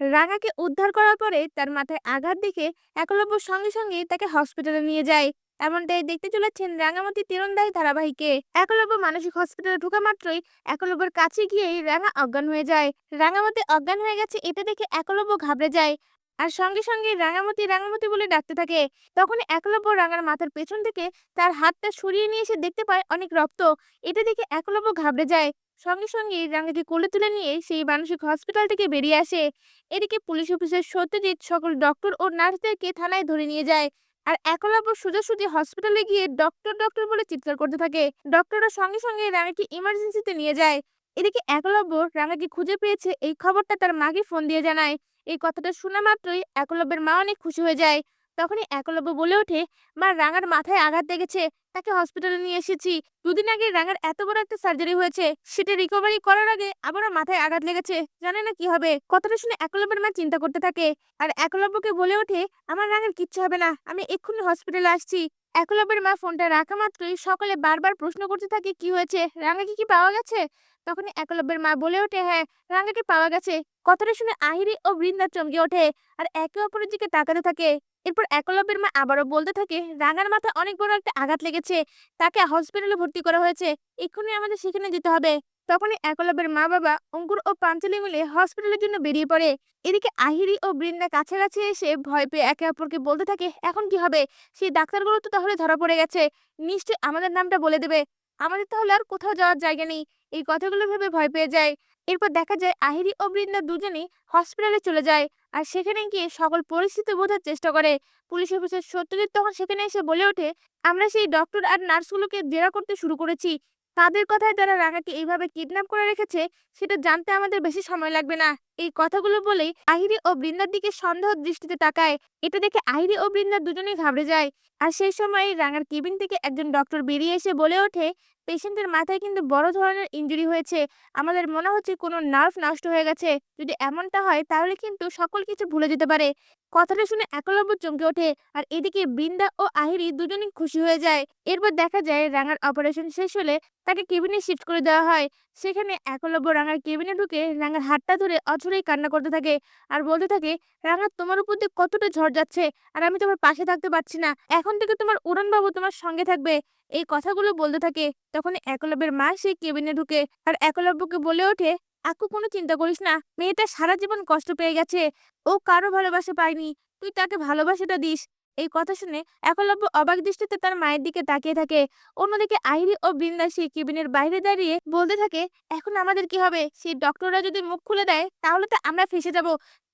রাঙাকে উদ্ধার করার পরে তার মাথায় আঘাত দেখে একলব্য সঙ্গে সঙ্গে তাকে হসপিটালে নিয়ে যায়। এমনটাই দেখতে চলেছেন রাঙামাটি তীরন্দাজ ধারাবাহিকে। একলব্য মানসিক হসপিটালে ঢোকা মাত্রই একলব্যের কাছে গিয়েই রাঙা অজ্ঞান হয়ে যায়। রাঙামাটি অজ্ঞান হয়ে গেছে এটা দেখে একলব্য ঘাবড়ে যায়। আর সঙ্গে সঙ্গে রাঙামতি রাঙামতি বলে ডাকতে থাকে। তখন একলব্য রাঙার মাথার পেছন থেকে তার হাতটা সরিয়ে নিয়ে এসে দেখতে পায় অনেক রক্ত। এটা দেখে একলব্য ঘাবড়ে যায়। সঙ্গে সঙ্গে রাঙাকে কোলে তুলে নিয়ে সেই মানসিক হসপিটাল থেকে বেরিয়ে আসে। এদিকে পুলিশ অফিসার সত্যজিৎ সকল ডক্টর ও নার্সদেরকে থানায় ধরে নিয়ে যায়। আর একলব্য সোজাসুজি হসপিটালে গিয়ে ডক্টর ডক্টর বলে চিৎকার করতে থাকে। ডক্টররা সঙ্গে সঙ্গে রাঙাকে ইমার্জেন্সিতে নিয়ে যায়। এদিকে একলব্য রাঙাকে খুঁজে পেয়েছে এই খবরটা তার মাকে ফোন দিয়ে জানায়। এই কথাটা শোনা মাত্রই একলব্যের মা অনেক খুশি হয়ে যায়। তখনই একলব্য বলে ওঠে, মা, রাঙার মাথায় আঘাত লেগেছে, তাকে হসপিটালে নিয়ে এসেছি। দুদিন আগে রাঙার এত বড় একটা সার্জারি হয়েছে, সেটা রিকভারি করার আগে আবারও মাথায় আঘাত লেগেছে। জানে না কি হবে? কথাটা শুনে একলব্যের মা চিন্তা করতে থাকে। আর একলব্যকে বলে ওঠে, আমার রাঙার কিচ্ছু হবে না, আমি এক্ষুনি হসপিটালে আসছি। একলব্যের মা ফোনটা রাখা মাত্রই সকলে বারবার প্রশ্ন করতে থাকে, কি হয়েছে? রাঙাকে কি পাওয়া গেছে? তখন একলব্যের মা বলে ওঠে হ্যাঁ রাঙাকে পাওয়া গেছে। কথাটা শুনে আহিরি ও বৃন্দা চমকে ওঠে, আর একে অপরের দিকে তাকাতে থাকে। এরপর একলব্যের মা আবারও বলতে থাকে, রাঙার মাথায় অনেক বড় একটা আঘাত লেগেছে, তাকে হসপিটালে ভর্তি করা হয়েছে, এক্ষুনি আমাদের সেখানে যেতে হবে। তখনই একলব্যের মা বাবা অঙ্কুর ও পাঞ্চালি মিলে হসপিটালের জন্য বেরিয়ে পড়ে। এদিকে আহিরি ও বৃন্দা কাছাকাছি এসে ভয় পেয়ে একে অপরকে বলতে থাকে, এখন কি হবে? সেই ডাক্তারগুলো তো তাহলে ধরা পড়ে গেছে। নিশ্চয় আমাদের নামটা বলে দেবে। আমাদের তাহলে আর কোথাও যাওয়ার জায়গা নেই। এই কথাগুলো ভেবে ভয় পেয়ে যায়। এরপর দেখা যায়, আহিরি ও বৃন্দা দুজনেই হসপিটালে চলে যায়। আর সেখানে গিয়ে সকল পরিস্থিতি বোঝার চেষ্টা করে। পুলিশ অফিসার সত্যজিৎ তখন সেখানে এসে বলে ওঠে, আমরা সেই ডক্টর আর নার্সগুলোকে জেরা করতে শুরু করেছি। তাদের কথায় তারা রাঙাকে এইভাবে কিডন্যাপ করে রেখেছে, সেটা জানতে আমাদের বেশি সময় লাগবে না। এই কথাগুলো বলেই আহিরি ও বৃন্দার দিকে সন্দেহ দৃষ্টিতে তাকায়। এটা দেখে আহিরি ও বৃন্দা দুজনেই ঘাবড়ে যায়। আর সেই সময় রাঙার কেবিন থেকে একজন ডক্টর বেরিয়ে এসে বলে ওঠে পেশেন্টের মাথায় কিন্তু বড় ধরনের ইনজুরি হয়েছে। আমাদের মনে হচ্ছে কোনো নার্ভ নষ্ট হয়ে গেছে। যদি এমনটা হয়, তাহলে কিন্তু সকল কিছু ভুলে যেতে পারে। কথাটা শুনে একলব্য চমকে ওঠে আর এদিকে বৃন্দা ও আহিরি দুজনেই খুশি হয়ে যায়। এরপর দেখা যায়, রাঙার অপারেশন শেষ হলে তাকে কেবিনে শিফট করে দেওয়া হয়। সেখানে একলব্য রাঙার কেবিনে ঢুকে রাঙার হাতটা ধরে অঝরেই কান্না করতে থাকে আর বলতে থাকে, রাঙা, তোমার উপর দিয়ে কতটা ঝড় যাচ্ছে আর আমি তোমার পাশে থাকতে পারছি না। এখন থেকে তোমার উড়ানবাবু তোমার সঙ্গে থাকবে। এই কথাগুলো বলতে থাকে। তখন একলব্যের মা সেই কেবিনে ঢুকে আর একলব্যকে বলে ওঠে আকু কোনো চিন্তা করিস না, মেয়েটা সারা জীবন কষ্ট পেয়ে গেছে, ও কারও ভালোবাসা পায়নি, তুই তাকে ভালোবাসাটা দিস। এই কথা শুনে একলব্য অবাক দৃষ্টিতে তার মায়ের দিকে তাকিয়ে থাকে। অন্যদিকে আইরি ও বৃন্দা সেই কেবিনের বাইরে দাঁড়িয়ে বলতে থাকে, এখন আমাদের কি হবে? সেই ডক্টররা যদি মুখ খুলে দেয়, তাহলে তো আমরা ফেসে যাব।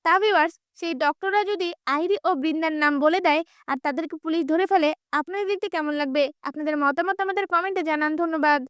তা ভিওয়ার্স সেই ডক্টররা যদি আইরি ও বৃন্দার নাম বলে দেয়, আর তাদেরকে পুলিশ ধরে ফেলে, আপনাদের দেখতে কেমন লাগবে? আপনাদের মতামত আমাদের কমেন্টে জানান, ধন্যবাদ।